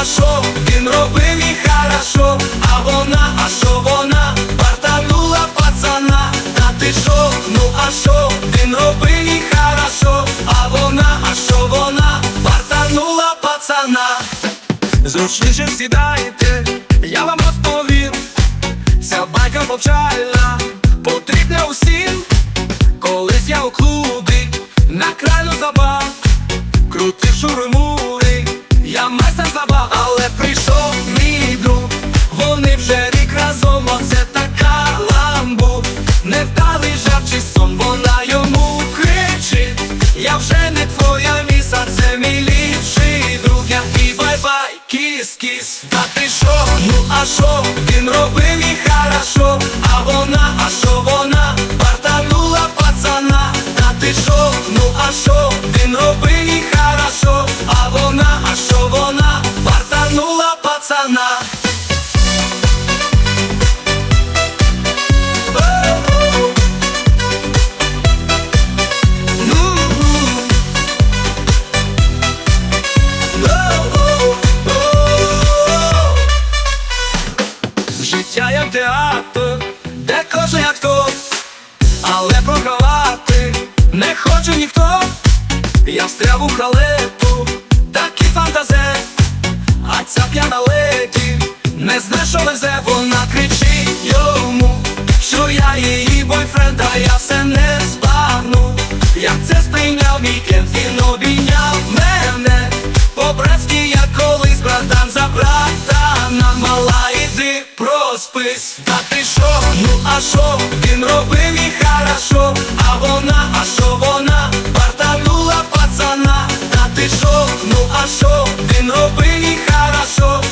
а що він робив і хорошо, а вона, а що вона? Вартанула пацана, та ти шо, ну а що він робив і хорошо, а вона, а що вона? Вартанула пацана. Зручніше сідайте, я вам розповім. Ця байка повчальна, потрібна усім шо, ну а шо, він робив і хорошо. А вона, а що вона, вартанула пацана. Та ти шо, ну а шо, він робив Життя як театр, де кожен актор, але програвати не хоче ніхто. Я встряв у халепу, такий фантазе, а ця п'яна леді не знає, що везе, вона кричить йому, що я її бойфренд, а я все не збагну. Як це сприйняв мій кент, проспись, та ти шо, ну а шо, він робив їй хорошо. А вона, а що вона, вартанула пацана. Та ти шо, ну а шо, він робив їй хорошо